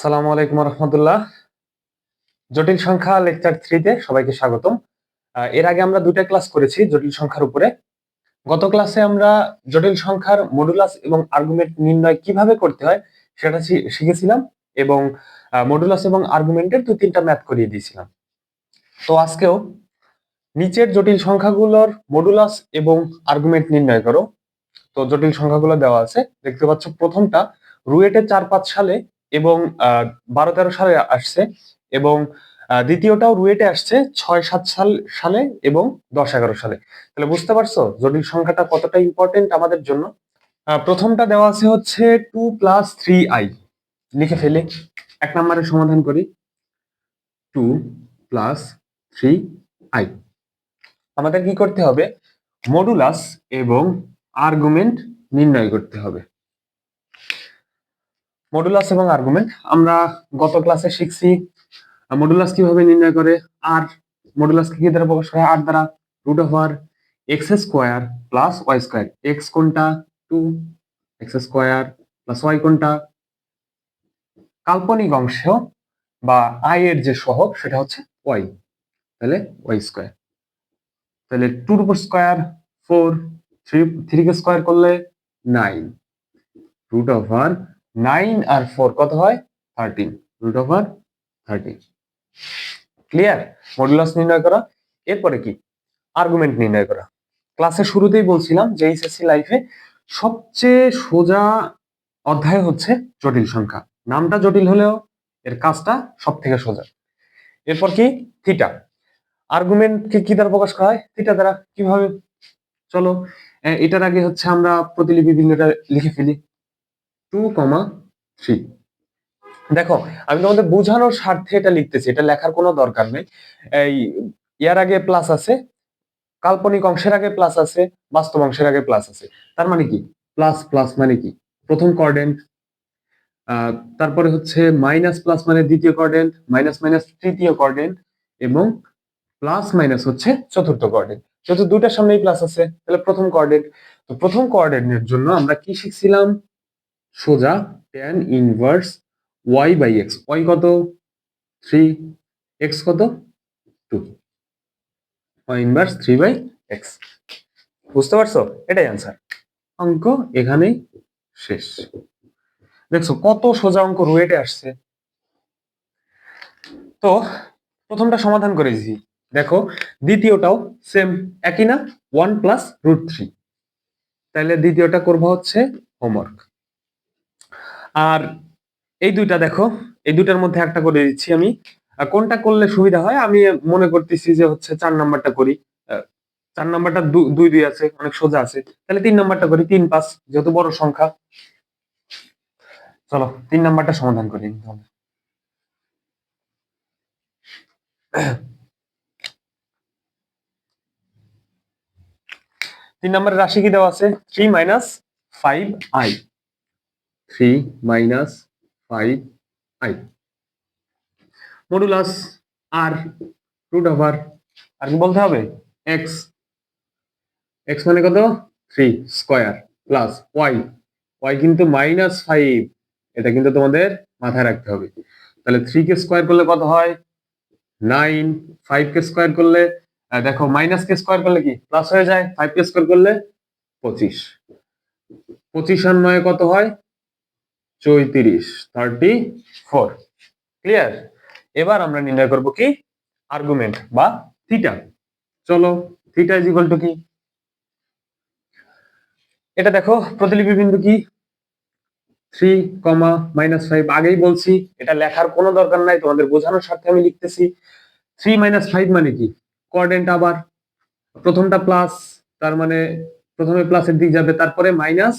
আসসালামু আলাইকুম রহমতুল্লাহ জটিল সংখ্যা লেকচার থ্রিতে সবাইকে স্বাগতম। এর আগে আমরা দুটা ক্লাস করেছি জটিল সংখ্যার উপরে। গত ক্লাসে আমরা জটিল সংখ্যার মডুলাস এবং আর্গুমেন্ট নির্ণয় কীভাবে করতে হয় সেটা শিখেছিলাম এবং মডুলাস এবং আর্গুমেন্টের দু তিনটা ম্যাথ করিয়ে দিয়েছিলাম। তো আজকেও নিচের জটিল সংখ্যাগুলোর মডুলাস এবং আর্গুমেন্ট নির্ণয় করো। তো জটিল সংখ্যাগুলো দেওয়া আছে। দেখতে পাচ্ছ প্রথমটা রুয়েটে চার পাঁচ সালে এবং বারো তেরো সালে আসছে এবং দ্বিতীয়টাও রুয়েটে আসছে ছয় সাত সাল, সালে এবং দশ এগারো সালে। তাহলে বুঝতে পারছ জটিল সংখ্যাটা কতটা ইম্পর্টেন্ট আমাদের জন্য? প্রথমটা দেওয়া আছে হচ্ছে টু প্লাস থ্রি আই লিখে ফেলে, এক নম্বরের সমাধান করি। টু প্লাস থ্রি আই আমাদের কি করতে হবে? মডুলাস এবং আর্গুমেন্ট নির্ণয় করতে হবে। মডুলাস এবং আর্গুমেন্ট আমরা গত ক্লাসে শিখছি মডুলাস কীভাবে নির্ণয় করে আর মডুলাস কি দ্বারা প্রকাশ করে আর দ্বারা root over x square plus y square x কোনটা? Two x square plus y কোনটা? কাল্পনিক অংশ বা আই এর যে সহগ, সেটা হচ্ছে ওয়াই তাহলে ওয়াই স্কোয়ার তাহলে টুর উপর স্কোয়ার ফোর থ্রি থ্রিকে স্কোয়ার করলে নাইন রুট ওভার নাইন আর ফোর কত হয়? Thirteen. Root over thirteen. Clear modulus নির্ণয় করা। এরপরে কি? আর্গুমেন্ট নির্ণয় করা। ক্লাসের শুরুতেই বলছিলাম যে এইচএসসি লাইফে সবচেয়ে সোজা অধ্যায় হচ্ছে জটিল সংখ্যা। নামটা জটিল হলেও এর কাজটা সব থেকে সোজা। এরপর কি? থিটা আর্গুমেন্টকে কি দ্বারা প্রকাশ করা হয়? থিটা দ্বারা কীভাবে? চলো এটার আগে হচ্ছে আমরা প্রতিলিপি বিন্দুটা লিখে ফেলি। Two comma three. দেখো, আমি তোমাদের বোঝানোর স্বার্থে এটা লিখতেছি, এটা লেখার কোনো দরকার নেই। এই ইয়ার আগে প্লাস আছে, কাল্পনিক অংশের আগে প্লাস আছে, বাস্তব অংশের আগে প্লাস আছে। তার মানে কি? প্লাস প্লাস মানে কি? প্রথম কোঅর্ডিনেট তারপরে হচ্ছে মাইনাস প্লাস মানে দ্বিতীয় কোঅর্ডিনেট মাইনাস মাইনাস তৃতীয় কোঅর্ডিনেট এবং প্লাস মাইনাস হচ্ছে চতুর্থ কোঅর্ডিনেট যেহেতু দুটার সামনেই প্লাস আছে, তাহলে প্রথম কোঅর্ডিনেট তো প্রথম কোঅর্ডিনেটের জন্য আমরা কি শিখছিলাম? সোজা tan inverse y by x y কত? থ্রি এক্স কত? Two y inverse three by x বুঝতে পারছ? এটাই অ্যান্সার অঙ্ক এখানেই শেষ। দেখছ, কত সোজা অঙ্ক রুয়েটে আসছে। তো, প্রথমটা সমাধান করেছি দেখো, দ্বিতীয়টাও সেম একই না? ওয়ান প্লাস রুট থ্রি তাহলে দ্বিতীয়টা করব হচ্ছে হোমওয়ার্ক আর এই দুইটা দেখো, এই দুইটার মধ্যে একটা করে দিচ্ছি আমি। কোনটা করলে সুবিধা হয়? আমি মনে করতেছি যে হচ্ছে চার নাম্বারটা করি। চার নাম্বারটা দুই দুই আছে, অনেক সোজা আছে। তাহলে তিন নাম্বারটা করি, তিন, পাঁচ, যেহেতু বড় সংখ্যা। চলো, তিন নাম্বারটা সমাধান করি। তিন নম্বরের রাশি কি দেওয়া আছে? Three minus five i. Three minus five i modulus R root over আর কি বলতে হবে? এক্স এক্স মানে কত? Three square plus y y কিন্তু মাইনাস ফাইভ এটা কিন্তু তোমাদের মাথায় রাখতে হবে। তাহলে থ্রি কে স্কোয়ার করলে কত হয়? নাইন ফাইভ কে স্কোয়ার করলে দেখো মাইনাস কে স্কোয়ার করলে কি? প্লাস হয়ে যায়। ফাইভ কে স্কোয়ার করলে পঁচিশ। পঁচিশ আর কত হয়? চৌত্রিশ থার্টি ফোর ক্লিয়ার এবার আমরা নির্ণয় করব কি? আর্গুমেন্ট বা থিটা চলো থিটা ইজ ইকুয়াল টু কি? এটা দেখো, প্রতিলিপি বিন্দু কি? থ্রি কমা মাইনাস ফাইভ আগেই বলছি, এটা লেখার কোনো দরকার নাই, তোমাদের বোঝানোর স্বার্থে আমি লিখতেছি। থ্রি মাইনাস ফাইভ মানে কি? কোঅর্ডিনেট আবার, প্রথমটা প্লাস তার মানে প্রথমে প্লাসের দিক যাবে, তারপরে মাইনাস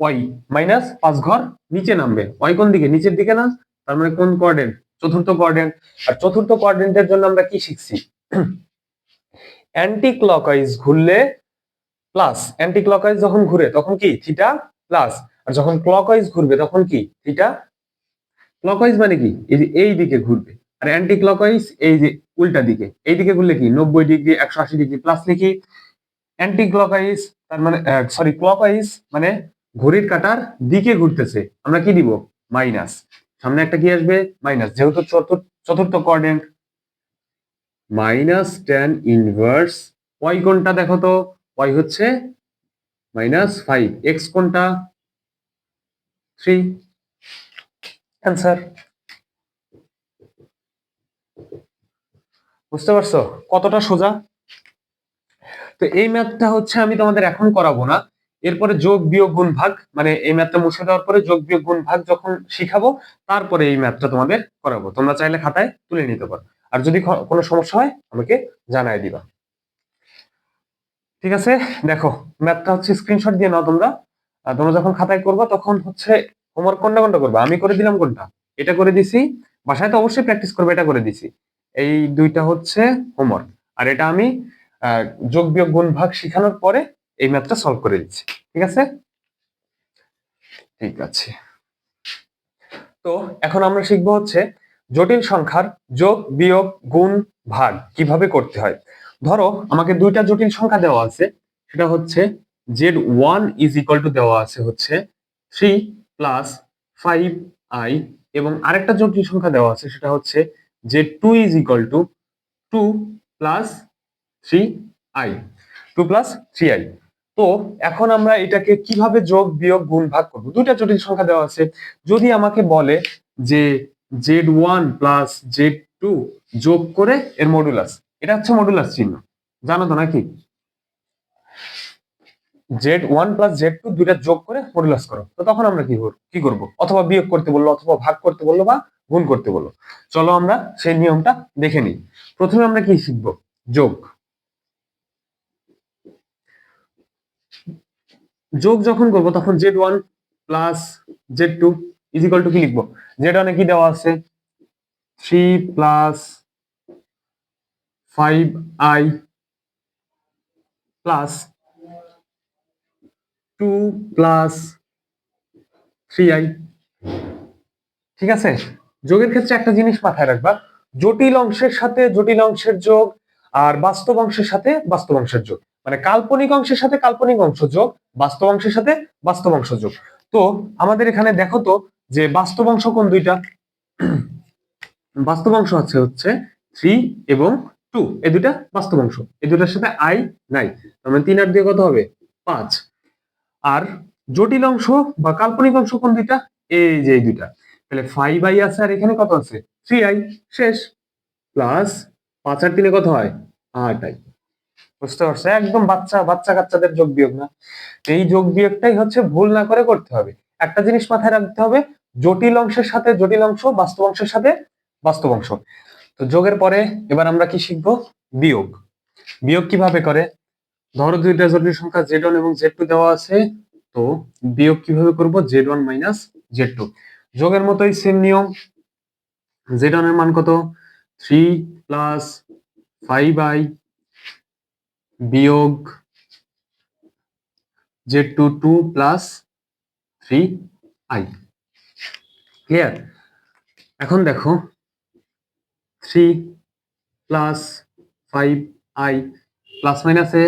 ওয়াই মাইনাস পাঁচ ঘর নিচে নামবে। ওয়াই কোন দিকে? নিচের দিকে না? তার মানে কোন কোঅর্ডিনেট চতুর্থ কোঅর্ডিনেট আর চতুর্থ কোঅর্ডিনেটের জন্য আমরা কি শিখছি? অ্যান্টি ক্লকওয়াইজ ঘুরলে প্লাস অ্যান্টি ক্লকওয়াইজ যখন ঘুরে, তখন কি? থিটা প্লাস আর যখন ক্লকওয়াইজ ঘুরবে, তখন কি? থিটা ক্লকওয়াইজ মানে কি? এই যে এই দিকে ঘুরবে। আর অ্যান্টি ক্লকওয়াইজ এই যে উল্টা দিকে। এই দিকে ঘুরলে কি? নব্বই ডিগ্রি, একশো আশি ডিগ্রি প্লাস লিখি। অ্যান্টি ক্লকওয়াইজ তার মানে সরি ক্লকওয়াইজ মানে ঘড়ির কাটার দিকে ঘুরতেছে। আমরা কি দিব? মাইনাস। সামনে একটা কি আসবে? মাইনাস। যেহেতু চতুর্থ quadrant minus tan inverse y কোনটা দেখো তো। ওয়াই হচ্ছে মাইনাস ফাইভ এক্স কোনটা থ্রি অ্যান্সার বুঝতে পারছ? কতটা সোজা? তো এই ম্যাথটা হচ্ছে আমি তোমাদের এখন করাবো না। এরপরে যোগ, বিয়োগ, গুণ, ভাগ মানে এই ম্যাথটা মুছে দেওয়ার পরে যোগ, বিয়োগ, গুণ, ভাগ যখন শিখাবো, তারপরে এই ম্যাথটা তোমাদের করাবো। তোমরা চাইলে খাতায় তুলে নিতে পারো। আর যদি কোনো সমস্যা হয়, আমাকে জানাই দিবা। ঠিক আছে? দেখো, ম্যাথটা হচ্ছে স্ক্রিনশট দিয়ে নাও তোমরা। তোমরা যখন খাতায় করবা, তখন হচ্ছে হোমওয়ার্ক কোনটা কোনটা করবা? আমি করে দিলাম কোনটা? এটা করে দিছি। বাসায় তো অবশ্যই প্র্যাকটিস করবে, এটা করে দিছি। এই দুইটা হচ্ছে হোমওয়ার্ক আর এটা আমি যোগ, বিয়োগ, গুণ, ভাগ শেখানোর পরে এই ম্যাথটা সলভ করে দিচ্ছি, ঠিক আছে? ঠিক আছে। তো এখন আমরা শিখব হচ্ছে জটিল সংখ্যার যোগ, বিয়োগ, গুণ, ভাগ কীভাবে করতে হয়। ধরো আমাকে দুইটা জটিল সংখ্যা দেওয়া আছে, সেটা হচ্ছে z one is equal to দেওয়া আছে হচ্ছে থ্রি প্লাস ফাইভ আই এবং আরেকটা জটিল সংখ্যা দেওয়া আছে, সেটা হচ্ছে z two is equal to two plus three i two plus three i তো এখন আমরা এটাকে কীভাবে যোগ, বিয়োগ, গুণ, ভাগ করব? দুইটা জটিল সংখ্যা দেওয়া আছে। যদি আমাকে বলে যে z one plus z two যোগ করে এর মডুলাস এটা হচ্ছে মডুলাস চিহ্ন। জানো তো নাকি? Z one plus z two দুইটা যোগ করে মডুলাস করো। তো তখন আমরা কি কি করব? অথবা বিয়োগ করতে বলল, অথবা ভাগ করতে বলল, বা গুণ করতে বলল। চলো আমরা সেই নিয়মটা দেখে নিই। প্রথমে আমরা কি শিখব? যোগ। যোগ যখন করব, তখন z one plus z two is equal to কি লিখব? জেড ওয়ানে কি দেওয়া আছে? Three plus five i plus two plus three i ঠিক আছে? যোগের ক্ষেত্রে একটা জিনিস মাথায় রাখবা, জটিল অংশের সাথে জটিল অংশের যোগ আর বাস্তব অংশের সাথে বাস্তব অংশের যোগ। মানে কাল্পনিক অংশের সাথে কাল্পনিক অংশ যোগ, বাস্তব অংশের সাথে বাস্তব অংশ যোগ। তো আমাদের এখানে দেখো তো যে বাস্তব অংশ কোন দুইটা? বাস্তব অংশ আছে হচ্ছে থ্রি এবং টু এই দুইটা বাস্তব অংশ। এই দুটার সাথে আই নাই। মানে তিন আর দিয়ে কত হবে? পাঁচ। আর জটিল অংশ বা কাল্পনিক অংশ কোন দুইটা? এই যে এই দুইটা। তাহলে ফাইভ আই আছে আর এখানে কত আছে? থ্রি আই শেষ। প্লাস পাঁচ আর তিনে কত হয়? আট আই বুঝতে পারছ একদম বাচ্চা বাচ্চা কাচ্চাদের যোগ বিয়োগ না। এই যোগ বিয়োগটাই হচ্ছে ভুল না করে করতে হবে। একটা জিনিস মাথায় রাখতে হবে, জটিল অংশের সাথে জটিল অংশ, বাস্তব অংশের সাথে বাস্তব অংশ। তো যোগের পরে এবার আমরা কি শিখব? বিয়োগ। বিয়োগ কীভাবে করে? ধরো দুইটা জটিল সংখ্যা জেড ওয়ান এবং জেড টু দেওয়া আছে, তো বিয়োগ কীভাবে করব? Z one minus z two যোগের মতোই সেম নিয়ম। জেড ওয়ানের মান কত? থ্রি প্লাস ফাইভ আই বিয়োগ z two two plus three i clear এখন দেখো three plus five i plus মাইনাসে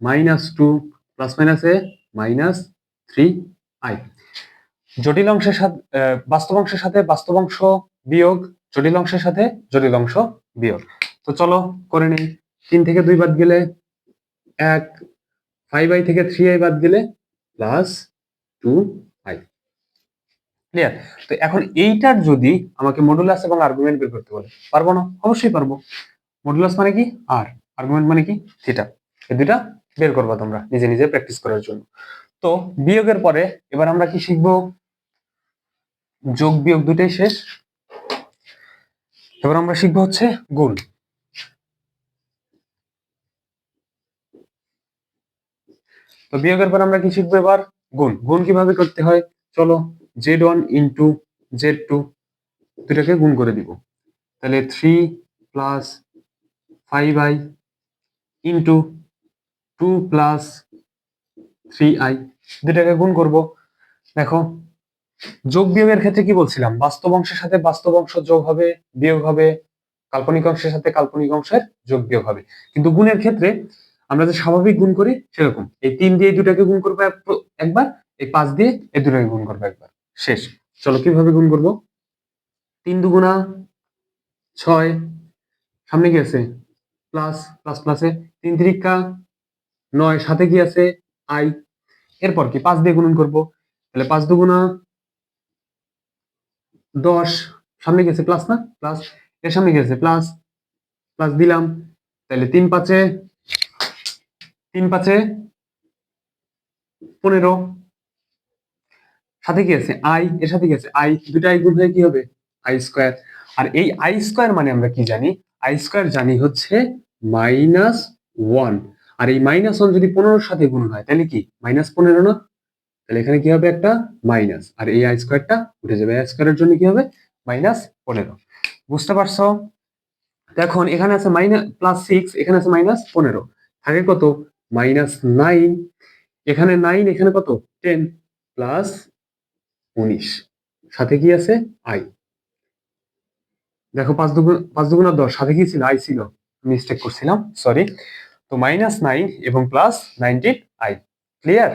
মাইনাস টু প্লাস মাইনাসে মাইনাস থ্রি আই জটিল অংশের সাথে বাস্তব অংশের সাথে বাস্তব অংশ বিয়োগ, জটিল অংশের সাথে জটিল অংশ বিয়োগ। তো চলো করে নেই। তিন থেকে দুই বাদ গেলে এক ফাইভ আই থেকে থ্রি আই বাদ দিলে প্লাস টু আই ক্লিয়ার তো এখন এইটার যদি আমাকে মডুলাস এবং আর্গুমেন্ট বের করতে বলে, পারব না? অবশ্যই পারব। মডুলাস মানে কি? আর আর্গুমেন্ট মানে কি? থিটা এই দুটা বের করবা তোমরা নিজে নিজে প্র্যাকটিস করার জন্য। তো বিয়োগের পরে এবার আমরা কি শিখব? যোগ বিয়োগ দুটাই শেষ। এবার আমরা শিখব হচ্ছে গুণ। তো বিয়োগের পর আমরা কি শিখব এবার? গুণ। গুণ কীভাবে করতে হয়? চলো z one into z two দুটাকে গুণ করে দিব। তাহলে three plus five i into two plus three i দুটাকে গুণ করব। দেখো, যোগ বিয়োগের ক্ষেত্রে কি বলছিলাম? বাস্তব অংশের সাথে বাস্তব অংশ যোগ হবে, বিয়োগ হবে, কাল্পনিক অংশের সাথে কাল্পনিক অংশের যোগ বিয়োগ হবে। কিন্তু গুণের ক্ষেত্রে আমরা যে স্বাভাবিক গুণ করি সেরকম। এই তিন দিয়ে দুটাকে গুণ করব একবার, এই পাঁচ দিয়ে এই দুটাকে গুণ করব একবার। শেষ। চলো, কীভাবে গুণ করব? তিন দুগুণা ছয়। সামনে কি আছে? প্লাস প্লাস, প্লাসে তিন তিরিকা নয়। সাথে কি আছে? আই। এরপর কি? পাঁচ দিয়ে গুণন করব। তাহলে পাঁচ দুগুণা দশ। সামনে গেছে প্লাস না? প্লাস। এর সামনে গেছে প্লাস। প্লাস দিলাম। তাহলে তিন পাঁচে তিন পাঁচে পনেরো। সাথে কি আছে? আই এর সাথে কি আছে? আই দুটা আই গুণ হয়ে কি হবে? আই স্কোয়ার আর এই আই স্কোয়ার মানে আমরা কি জানি? আই স্কোয়ার জানি হচ্ছে মাইনাস ওয়ান আর এই মাইনাস ওয়ান যদি পনেরোর সাথে গুণ হয়, তাহলে কি? মাইনাস পনেরো না? তাহলে এখানে কি হবে একটা? মাইনাস আর এই আই স্কোয়ারটা উঠে যাবে আই স্কোয়ারের জন্য কি হবে? মাইনাস পনেরো। বুঝতে পারছ? এখন এখানে আছে মাইনাস প্লাস সিক্স এখানে আছে মাইনাস পনেরো। থাকে কত? মাইনাস নাইন এখানে নাইন এখানে কত? টেন প্লাস উনিশ। সাথে কি আছে? আই দেখো, পাঁচ দুগুণ পাঁচ দুগুণ দশ, সাথে কি ছিল? আই ছিল। মিস্টেক করছিলাম সরি তো মাইনাস নাইন এবং plus nineteen i clear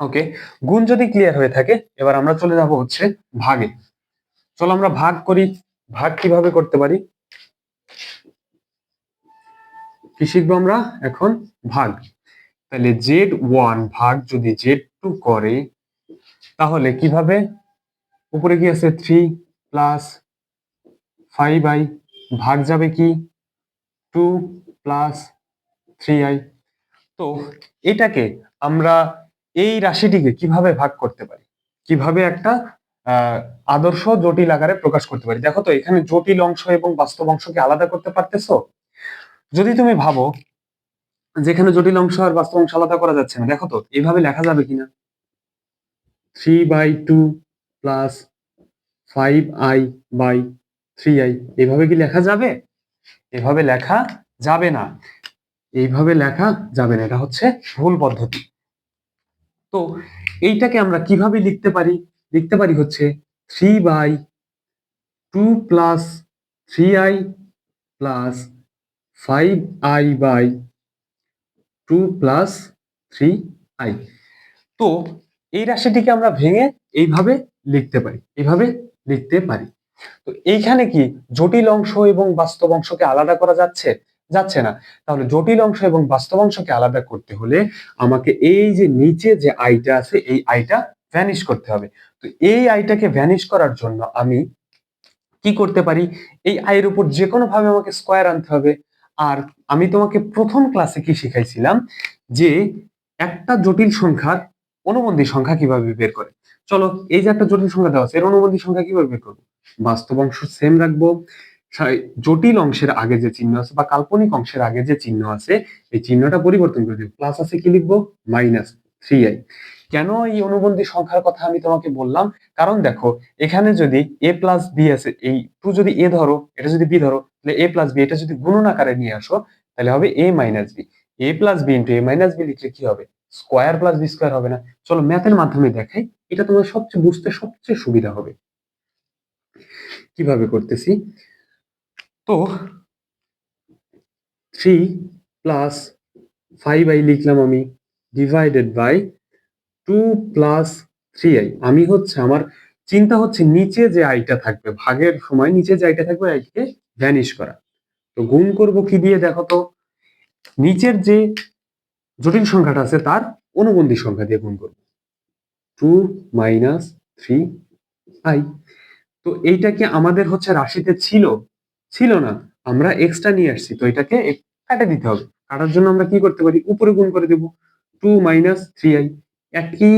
okay গুণ যদি ক্লিয়ার হয়ে থাকে, এবার আমরা চলে যাব হচ্ছে ভাগে। চলো আমরা ভাগ করি, ভাগ কীভাবে করতে পারি? কি শিখব আমরা এখন? ভাগ। তাহলে জেড ওয়ান ভাগ যদি জেড টু করে, তাহলে কীভাবে? উপরে কি আছে? থ্রি প্লাস ফাইভ আই ভাগ যাবে কি? টু প্লাস থ্রি আই তো এটাকে আমরা এই রাশিটিকে কীভাবে ভাগ করতে পারি? কীভাবে একটা আদর্শ জটিল আকারে প্রকাশ করতে পারি? দেখো তো, এখানে জটিল অংশ এবং বাস্তব অংশকে আলাদা করতে পারতেছো? যদি তুমি ভাবো যেখানে জটিল অংশ আর বাস্তব অংশ আলাদা করা যাচ্ছে না, দেখো তো এইভাবে লেখা যাবে কিনা? Three by two plus five i by three i এভাবে কি লেখা যাবে? এভাবে লেখা যাবে না। এইভাবে লেখা যাবে না, এটা হচ্ছে ভুল পদ্ধতি। তো এইটাকে আমরা কীভাবে লিখতে পারি? লিখতে পারি হচ্ছে three by two plus three i plus five i by two plus three i তো এই রাশিটিকে আমরা ভেঙে এইভাবে লিখতে পারি, এইভাবে লিখতে পারি। তো এইখানে কি জটিল অংশ এবং বাস্তব অংশকে আলাদা করা যাচ্ছে? যাচ্ছে না। তাহলে জটিল অংশ এবং বাস্তব অংশকে আলাদা করতে হলে আমাকে এই যে নিচে যে আইটা আছে, এই আইটা ভ্যানিশ করতে হবে। তো এই আইটাকে ভ্যানিশ করার জন্য আমি কি করতে পারি? এই আয়ের উপর যে কোনো ভাবে আমাকে স্কোয়ার আনতে হবে। আর আমি তোমাকে প্রথম ক্লাসে কি শিখাইছিলাম? যে একটা জটিল সংখ্যার অনুবন্ধী সংখ্যা কীভাবে বের করে? চলো, এই যে একটা জটিল সংখ্যা দেওয়া আছে, এর অনুবন্ধী সংখ্যা কীভাবে বের করব? বাস্তব অংশ সেম রাখব। জটিল অংশের আগে যে চিহ্ন আছে বা কাল্পনিক অংশের আগে যে চিহ্ন আছে, এই চিহ্নটা পরিবর্তন করে দিব। প্লাস আছে কি লিখব? মাইনাস থ্রি আই কেন এই অনুবন্ধী সংখ্যার কথা আমি তোমাকে বললাম? কারণ দেখো, এখানে যদি এ প্লাস বি আছে, এই টু যদি এ ধরো, এটা যদি বি ধরো, তাহলে এ প্লাস বি এটা যদি গুণন আকারে নিয়ে আসো, তাহলে হবে a minus b a plus b into a minus b লিখলে কি হবে? স্কোয়ার প্লাস বি স্কোয়ার হবে না। চলো ম্যাথের মাধ্যমে দেখাই, এটা তোমার সবচেয়ে বুঝতে সবচেয়ে সুবিধা হবে। কীভাবে করতেছি? তো থ্রি প্লাস ফাইভ আই লিখলাম আমি divided by two plus three i আমি হচ্ছে আমার চিন্তা হচ্ছে নিচে যে আইটা থাকবে, ভাগের সময় নিচে যে আইটা থাকবে আইকে ভ্যানিশ করা। তো গুণ করব কি দিয়ে দেখো তো? নিচের যে জটিল সংখ্যাটা আছে, তার অনুবন্ধী সংখ্যা দিয়ে গুণ করব। টু মাইনাস থ্রি আই তো এইটাকে আমাদের হচ্ছে রাশিতে ছিল ছিল না। আমরা এক্সট্রা নিয়ে আসছি, তো এটাকে কাটা দিতে হবে। কাটার জন্য আমরা কি করতে পারি? উপরে গুণ করে দেব। টু মাইনাস থ্রি আই একই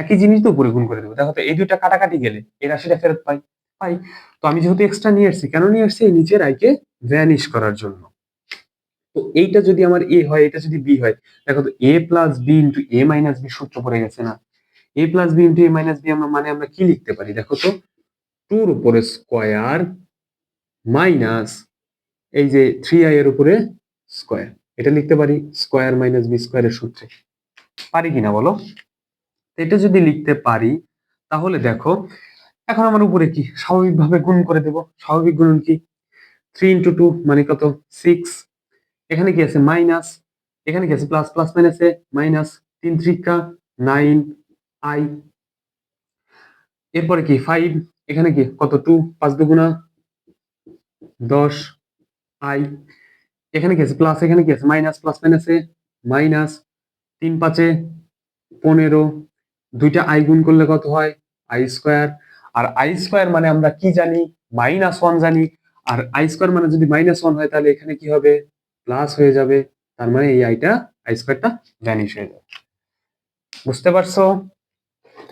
একই জিনিস তো উপরে গুণ করে দেবো। দেখো তো, এই দুইটা কাটাকাটি গেলে এই রাশিটা ফেরত পাই পাই। তো আমি যেহেতু এক্সট্রা নিয়ে আসছি, কেন নিয়ে আসছি? এই নিচের আইকে ভ্যানিশ করার জন্য। তো এইটা যদি আমার এ হয়, এটা যদি বি হয়, দেখো তো a plus b into a minus b সূত্র পড়ে গেছে না? A plus b into a minus b আমরা মানে আমরা কি লিখতে পারি? দেখো তো, টুর উপরে স্কোয়ার মাইনাস এই যে থ্রি আই এর উপরে স্কোয়ার এটা লিখতে পারি স্কোয়ার মাইনাস বি স্কোয়ারের সূত্রে। পারি কিনা বলো? এটা যদি লিখতে পারি, তাহলে দেখো, এখন আমার উপরে কি? স্বাভাবিকভাবে গুণ করে দেব। স্বাভাবিক গুণন কি? থ্রি ইন্টু টু মানে কত? সিক্স এখানে কি আছে? মাইনাস এখানে কি আছে? প্লাস প্লাস মাইনাসে মাইনাস তিন ত্রিকা নাইন আই এরপরে কি? ফাইভ এখানে কি? কত? টু পাঁচ দুগুণা দশ আই এখানে কি আছে? প্লাস এখানে কি আছে? মাইনাস প্লাস মাইনাসে মাইনাস তিন পাঁচে পনেরো দুইটা আই গুণ করলে কত হয়? আই স্কোয়ার আর আই স্কোয়ার মানে আমরা কি জানি? মাইনাস ওয়ান জানি। আর আই স্কোয়ার মানে যদি মাইনাস ওয়ান হয়, তাহলে এখানে কি হবে? প্লাস হয়ে যাবে। তার মানে এই আইটা আই স্কোয়ারটা ভ্যানিশ হয়ে যাবে। বুঝতে পারছ?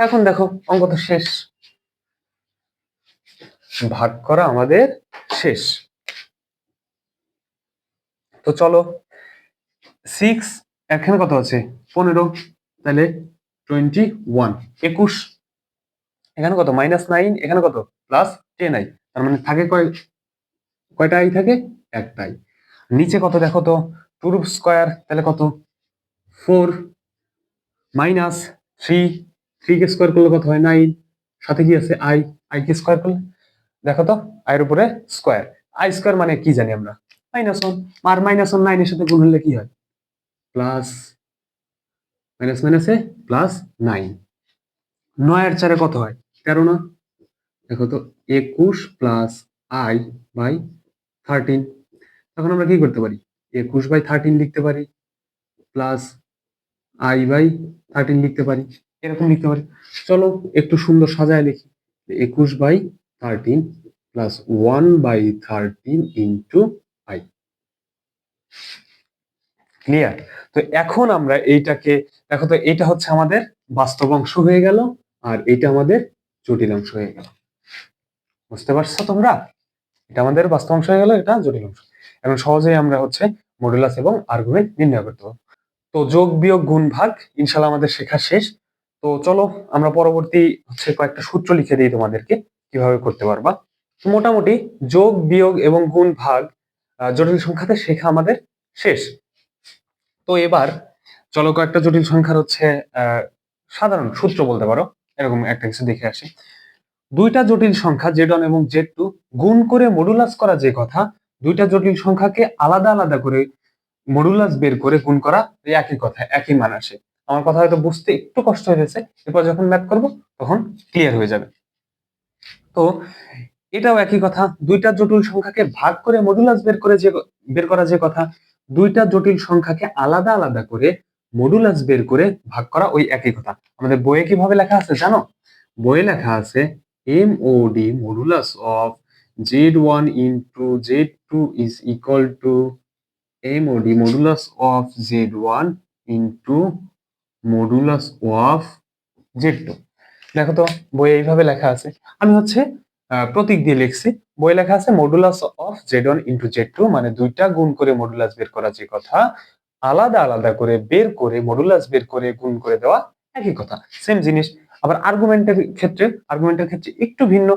এখন দেখো, অঙ্ক তো শেষ। ভাগ করা আমাদের শেষ। তো চলো সিক্স এখানে কত আছে? পনেরো। তাহলে টোয়েন্টি ওয়ান একুশ। এখানে কত? মাইনাস নাইন এখানে কত? Plus ten i. তার মানে থাকে কয়? কয়টা আই থাকে? একটাই নিচে কত দেখো তো? টু রুট স্কোয়ার তাহলে কত? ফোর মাইনাস থ্রি থ্রি কে স্কোয়ার করলে কত হয়? নাইন সাথে কি আছে? আই আই কে স্কোয়ার করলে? দেখো তো? আয়ের উপরে স্কোয়ার আই স্কোয়ার মানে কি জানি আমরা? মাইনাস ওয়ান আর মাইনাস ওয়ান নাইনের সাথে গুণ হলে কি হয়? প্লাস মাইনাস মাইনাসে প্লাস নাইন নয় চারে কত হয়? তেরো না দেখো তো, একুশ প্লাস আই বাই থার্টিন তখন আমরা কি করতে পারি? একুশ বাই থার্টিন লিখতে পারি প্লাস আই বাই থার্টিন লিখতে পারি। এরকম লিখতে পারি। চলো, একটু সুন্দর সাজায় লিখি। একুশ by thirteen plus one by thirteen into i clear তো এখন আমরা এইটাকে, দেখো তো এটা হচ্ছে আমাদের বাস্তব অংশ হয়ে গেল আর এটা আমাদের জটিল অংশ হয়ে গেল। বুঝতে পারছ তোমরা? এটা আমাদের বাস্তব অংশ হয়ে গেল, এটা জটিল অংশ। এখন সহজেই আমরা হচ্ছে মডুলাস এবং আর্গুমেন্ট নির্ণয় করতে পারব। তো যোগ, বিয়োগ, গুণ, ভাগ ইনশাল্লাহ আমাদের শেখা শেষ। তো চলো আমরা পরবর্তী হচ্ছে কয়েকটা সূত্র লিখে দিই তোমাদেরকে, কীভাবে করতে পারবা। তো মোটামুটি যোগ, বিয়োগ এবং গুণ, ভাগ জটিল সংখ্যাতে শেখা আমাদের শেষ। তো এবার চলো কয়েকটা জটিল সংখ্যার হচ্ছে সাধারণ সূত্র বলতে পারো, এরকম একটা কিছু দেখে আসি। দুইটা জটিল সংখ্যা জেড ওয়ান এবং জেড টু গুণ করে মডুলাস করা যে কথা, দুইটা জটিল সংখ্যাকে আলাদা আলাদা করে মডুলাস বের করে গুণ করা একই কথা, একই মান আসে। আমার কথা হয়তো বুঝতে একটু কষ্ট হয়েছে, এরপর যখন ম্যাথ করব তখন ক্লিয়ার হয়ে যাবে। তো এটাও একই কথা, দুইটা জটিল সংখ্যাকে ভাগ করে মডুলাস বের করে যে, বের করা যে কথা দুইটা জটিল সংখ্যাকে আলাদা আলাদা করে মডুলাস বের করে ভাগ করা ওই একই কথা। আমাদের বইয়ে কীভাবে লেখা আছে জানো? বইয়ে লেখা আছে M O D modulus of z one into z two is equal to M O D modulus of z one into modulus of z two দেখো তো, বইয়ে এইভাবে লেখা আছে। আমি হচ্ছে প্রতীক দিয়ে লিখছি। বই লেখা আছে modulus of z one into z two মানে দুইটা গুণ করে মডুলাস বের করা যে কথা, আলাদা আলাদা করে বের করে মডুলাস বের করে গুণ করে দেওয়া একই কথা সেম জিনিস। আবার আর্গুমেন্টের ক্ষেত্রে আর্গুমেন্টের ক্ষেত্রে একটু ভিন্ন।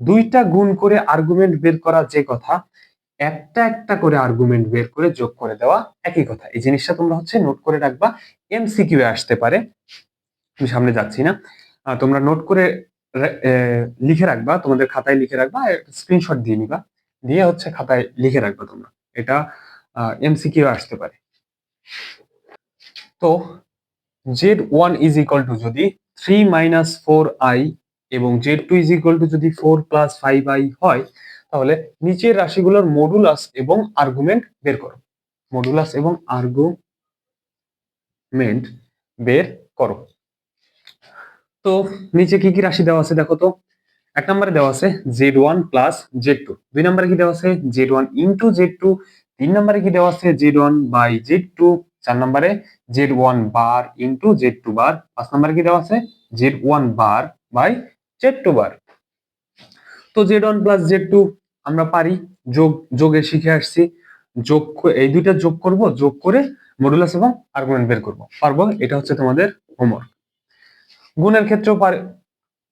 দুইটা গুণ করে আর্গুমেন্ট বের করা যে কথা, একটা একটা করে আর্গুমেন্ট বের করে যোগ করে দেওয়া একই কথা। এই জিনিসটা তোমরা হচ্ছে নোট করে রাখবা এমসিকিউ আসতে পারে। আমি সামনে যাচ্ছি না। তোমরা নোট করে লিখে রাখবা, তোমাদের খাতায় লিখে রাখবা স্ক্রিনশট দিয়ে নিবা। দিয়ে হচ্ছে খাতায় লিখে রাখবা তোমরা। এটা এমসিকিউ আসতে পারে। তো z one is equal to যদি থ্রি মাইনাস ফোর আই এবং z two is equal to যদি ফোর প্লাস ফাইভ আই হয়, তাহলে নিচের রাশিগুলোর মডুলাস এবং আর্গুমেন্ট বের করো। মডুলাস এবং আর্গুমেন্ট বের করো। তো নিচে কি কি রাশি দেওয়া আছে দেখো তো? এক নম্বরে দেওয়া আছে z one plus z two দুই নম্বরে কি দেওয়া আছে? Z one into z two তিন নম্বরে কি দেওয়া আছে? Z one by z two চার নম্বরে z one bar into z two bar পাঁচ নম্বরে কি দেওয়া আছে? Z one bar by z two bar তো z one plus z two আমরা পারি। যোগ, যোগে শিখে আসছি। যোগ এই দুইটা যোগ করব, যোগ করে মডুলাস এবং আর্গুমেন্ট বের করব। পারব? এটা হচ্ছে তোমাদের হোমওয়ার্ক গুণের ক্ষেত্রেও পারে।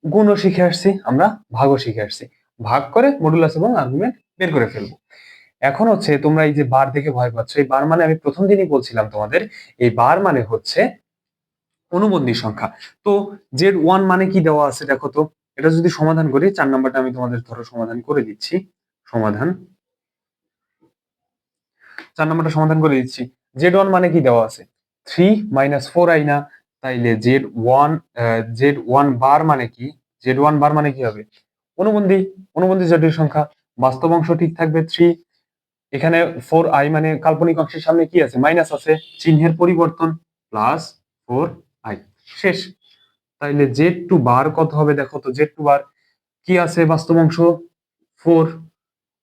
গুণও শিখে আসছি, আমরা ভাগও শিখে আসছি। ভাগ করে মডুলাস এবং আর্গুমেন্ট বের করে ফেলব। এখন হচ্ছে তোমরা এই যে বার দেখে ভয় পাচ্ছ, এই বার মানে আমি প্রথম দিনই বলছিলাম তোমাদের, এই বার মানে হচ্ছে অনুবন্ধী সংখ্যা। তো জেড ওয়ান মানে কি দেওয়া আছে দেখো তো, এটা যদি সমাধান করি, চার নাম্বারটা আমি তোমাদের ধরো সমাধান করে দিচ্ছি, সমাধান। চার নাম্বারটা সমাধান করে দিচ্ছি। জেড ওয়ান মানে কি দেওয়া আছে? থ্রি মাইনাস ফোর আই না তাইলে z one z one bar মানে কি? জেড ওয়ান বার মানে কি হবে? অনুবন্ধী অনুবন্ধী জটিল সংখ্যা। বাস্তব অংশ ঠিক থাকবে থ্রি এখানে ফোর আই মানে কাল্পনিক অংশের সামনে কি আছে? মাইনাস আছে। চিহ্নের পরিবর্তন প্লাস ফোর আই শেষ। তাইলে জেড টু বার কত হবে দেখো তো? জেড টু বার কি আছে? বাস্তব অংশ ফোর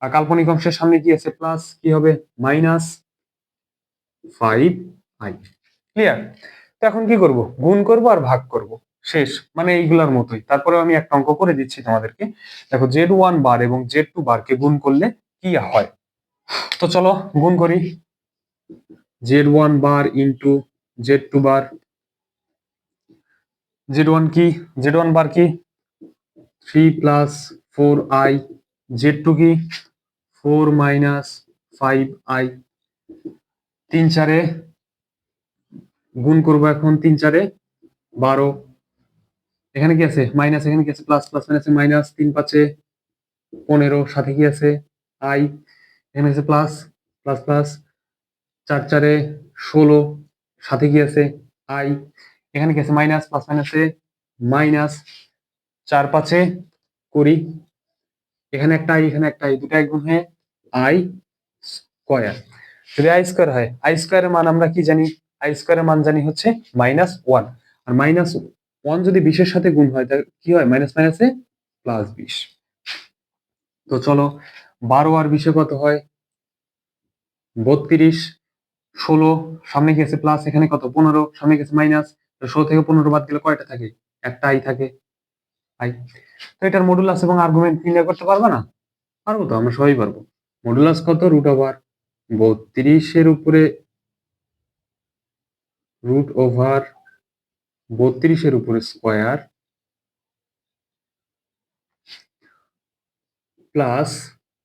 আর কাল্পনিক অংশের সামনে কি আছে? প্লাস কি হবে? মাইনাস ফাইভ আই ক্লিয়ার তো এখন কি করব? গুণ করব আর ভাগ করব। শেষ। মানে এইগুলোর মতোই। তারপরে আমি একটা অঙ্ক করে দিচ্ছি তোমাদেরকে। দেখো জেড ওয়ান বার এবং জেড টু বারকে গুণ করলে কি হয়? তো চলো, গুণ করি। Z one bar into z two bar. Z one কি? জেড ওয়ান বার কি? Three plus four i z two কি? ফোর মাইনাস ফাইভ আই তিন চারে গুণ করব এখন তিন চারে, বারো। এখানে কি আছে? মাইনাস, এখানে কি আছে? প্লাস প্লাস, মাইনাস মাইনাস, তিন পাঁচে পনেরো, সাথে কি আছে? আই, এখানে আছে প্লাস প্লাস প্লাস, চার চারে ষোলো, সাথে কি আছে? আই, এখানে কি আছে? মাইনাস, প্লাস, মাইনাসে মাইনাস, চার পাঁচে কুড়ি। এখানে একটা আই, এখানে একটা আই দুটা গুণ হয়ে আই স্কোয়ার। যদি আই স্কোয়ার হয়, আই স্কোয়ারের মান আমরা কি জানি? আই স্কোয়ারের মান জানি হচ্ছে মাইনাস ওয়ান আর মাইনাস ওয়ান যদি বিশের সাথে গুণ হয়, তাহলে কি হয়? মাইনাস মাইনাসে প্লাস বিশ। তো চলো, বারো আর বিশে কত হয়? বত্রিশ। ষোলো, সামনে গেছে প্লাস এখানে কত? পনেরো, সামনে গেছে মাইনাস ষোলো থেকে পনেরো বাদ গেলে কয়টা থাকে? একটা আই থাকে। আই। তো এটার মডুলাস এবং আর্গুমেন্ট নির্ণয় করতে পারব না? পারব তো, আমরা সবাই পারব। মডুলাস কত? রুট ওভার বত্রিশের উপরে রুট ওভার বত্রিশের উপরে স্কোয়ার প্লাস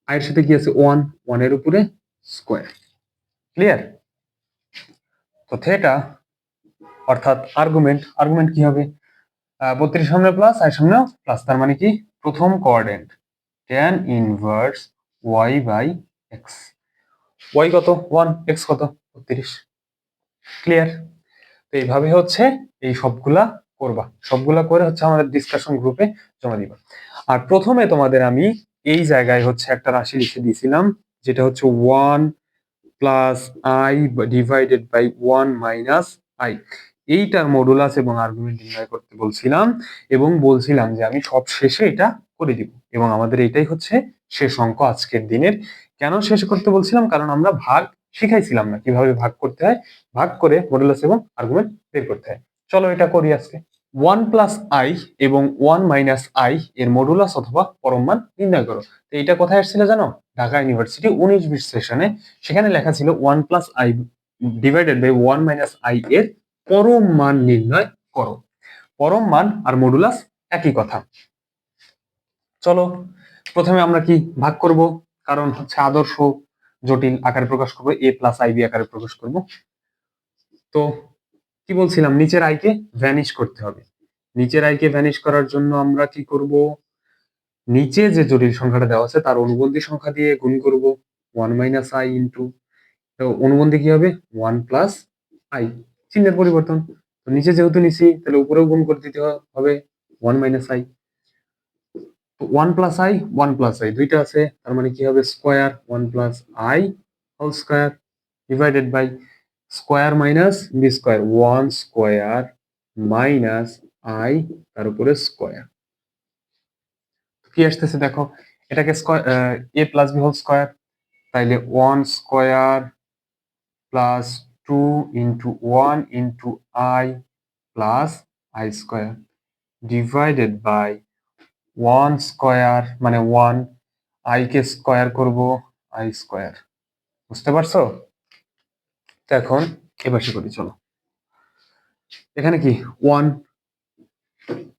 আয়ের সাথে কি আছে? ওয়ান ওয়ানের উপরে স্কোয়ার ক্লিয়ার তো থেটা অর্থাৎ আর্গুমেন্ট আর্গুমেন্ট কি হবে? বত্রিশ সামনে প্লাস আয়ের সামনেও প্লাস তার মানে কি? প্রথম quadrant tan inverse y by x y কত? ওয়ান এক্স কত? বত্রিশ। ক্লিয়ার তো এইভাবে হচ্ছে এই সবগুলা করবা। সবগুলা করে হচ্ছে আমাদের ডিসকাশন গ্রুপে জমা দিবা। আর প্রথমে তোমাদের আমি এই জায়গায় হচ্ছে একটা রাশি লিখে দিয়েছিলাম, যেটা হচ্ছে one plus i divided by one minus i এইটার মডুলাস এবং আর্গুমেন্ট নির্ণয় করতে বলছিলাম এবং বলছিলাম যে আমি সব শেষে এটা করে দিব এবং আমাদের এটাই হচ্ছে শেষ অঙ্ক আজকের দিনের। কেন শেষ করতে বলছিলাম? কারণ আমরা ভাগ শিখাইছিলাম না কীভাবে ভাগ করতে হয়, ভাগ করে মডুলাস এবং আর্গুমেন্ট বের করতে হয়। চলো এটা করি আজকে। ওয়ান প্লাস আই এবং ওয়ান মাইনাস আই এর মডুলাস অথবা পরম মান নির্ণয় করো। তো এটা কোথায় আসছিল জানো? ঢাকা ইউনিভার্সিটি উনিশ বিশ সেশনে সেখানে লেখা ছিল one plus i divided by one minus i এর পরম মান নির্ণয় করো। পরম মান আর মডুলাস একই কথা। চলো, প্রথমে আমরা কি ভাগ করব? কারণ হচ্ছে আদর্শ জটিল আকারে প্রকাশ করব এ প্লাস আই বি আকারে প্রকাশ করব। তো কি বলছিলাম? নিচের আইকে ভ্যানিশ করতে হবে। নিচের আইকে ভ্যানিশ করার জন্য আমরা কি করব? নিচে যে জটিল সংখ্যাটা দেওয়া আছে, তার অনুবন্ধী সংখ্যা দিয়ে গুণ করব। ওয়ান মাইনাস আই ইন্টু তো অনুবন্ধী কি হবে? ওয়ান প্লাস আই চিহ্নের পরিবর্তন। তো নিচে যেহেতু নিছি, তাহলে উপরেও গুণ করে দিতে হবে। One minus i one plus i one plus i দুইটা আছে, তার মানে কি হবে? Square one plus i whole square divided by square minus b square, one square minus i তার উপরে স্কোয়ার। কি আসতেছে দেখো, এটাকে square a plus b whole square, তাইলে one square plus two into one into i plus i square divided by one square মানে one, i কে square করব, আই স্কোয়ার। বুঝতে পারছ? তো এখন এবার করি, চলো। এখানে কি? ওয়ান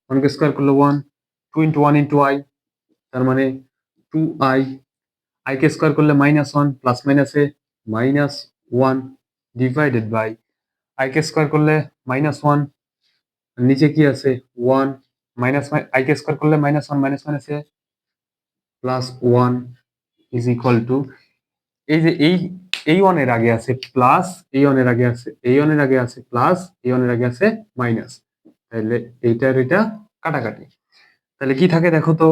ওয়ানকে স্কোয়ার করলে one, two into one into i, তার মানে টু আই আই কে স্কোয়ার করলে মাইনাস ওয়ান প্লাস মাইনাসে minus one divided by i K square করলে মাইনাস ওয়ান, নিচে কি আছে? ওয়ান মাইনাস আই কে স্কোয়ার করলে মাইনাস ওয়ান মাইনাস মাইনাসে plus one is equal to এই যে এই এই ওয়ানের আগে আছে প্লাস এই ওয়ানের আগে আছে এই ওয়ানের আগে আছে প্লাস এই ওয়ানের আগে আছে মাইনাস তাহলে এইটার এটা কাটাকাটি। তাহলে কি থাকে দেখো তো?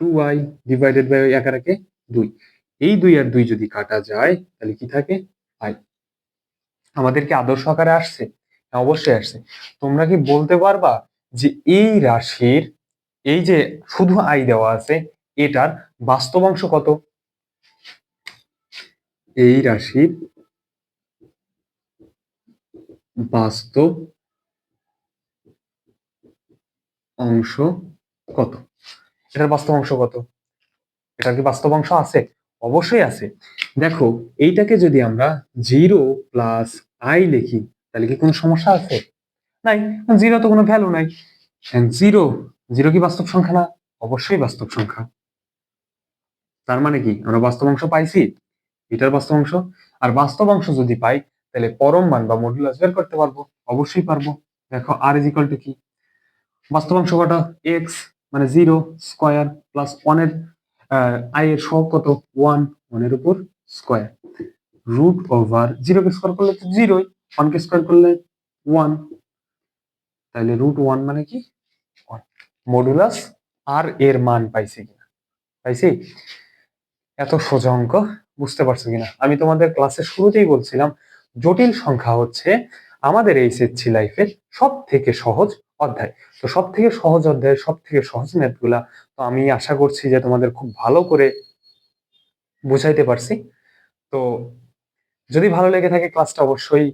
টু আই ডিভাইডেড বাই ওই একার একে দুই। এই দুই আর দুই যদি কাটা যায় তাহলে কি থাকে? আই আমাদের কি আদর্শ আকারে আসছে? হ্যাঁ, অবশ্যই আসছে। তোমরা কি বলতে পারবা যে এই রাশির, এই যে শুধু আই দেওয়া আছে, এটার বাস্তব অংশ কত? এই রাশির বাস্তব অংশ কত? এটার বাস্তব অংশ কত? এটার কি বাস্তব অংশ আছে? অবশ্যই আছে। দেখো, এইটাকে যদি আমরা জিরো প্লাস আই লিখি, তাহলে কি কোনো সমস্যা আছে? নাই জিরো তো কোনো ভ্যালু নাই। জিরো জিরো কি বাস্তব সংখ্যা না? অবশ্যই বাস্তব সংখ্যা। তার মানে কি? আমরা বাস্তব অংশ পাইছি, এটার বাস্তব অংশ। আর বাস্তব অংশ যদি পাই, তাহলে পরম মান বা মডুলাস বের করতে পারব, অবশ্যই পারব। দেখো আর ইজ ইকুয়াল টু কি? বাস্তব অংশ কটা? এক্স মানে জিরো স্কোয়ার প্লাস ওয়ানের আই এর সহগ কত? ওয়ান ওয়ানের উপর স্কোয়ার রুট ওভার জিরোকে স্কোয়ার করলে তো জিরোই ওয়ানকে স্কোয়ার করলে ওয়ান তাহলে রুট ওয়ান মানে কি? মডুলাস আর এর মান পাইছি কিনা? পাইছি? এত সোজা অঙ্ক, বুঝতে পারছ কিনা? আমি তোমাদের ক্লাসের শুরুতেই বলছিলাম, জটিল সংখ্যা হচ্ছে আমাদের এই সেচ্ছি লাইফের সব থেকে সহজ অধ্যায়। তো সব থেকে সহজ অধ্যায় সব থেকে সহজ ম্যাথগুলা তো আমি আশা করছি যে তোমাদের খুব ভালো করে বুঝাইতে পারছি। তো যদি ভালো লেগে থাকে ক্লাসটা অবশ্যই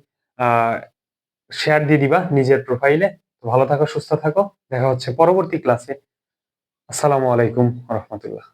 শেয়ার দিয়ে দিবা নিজের প্রোফাইলে ভালো থাকো সুস্থ থাকো। দেখা হচ্ছে পরবর্তী ক্লাসে আসসালামু আলাইকুম রহমতুল্লাহ।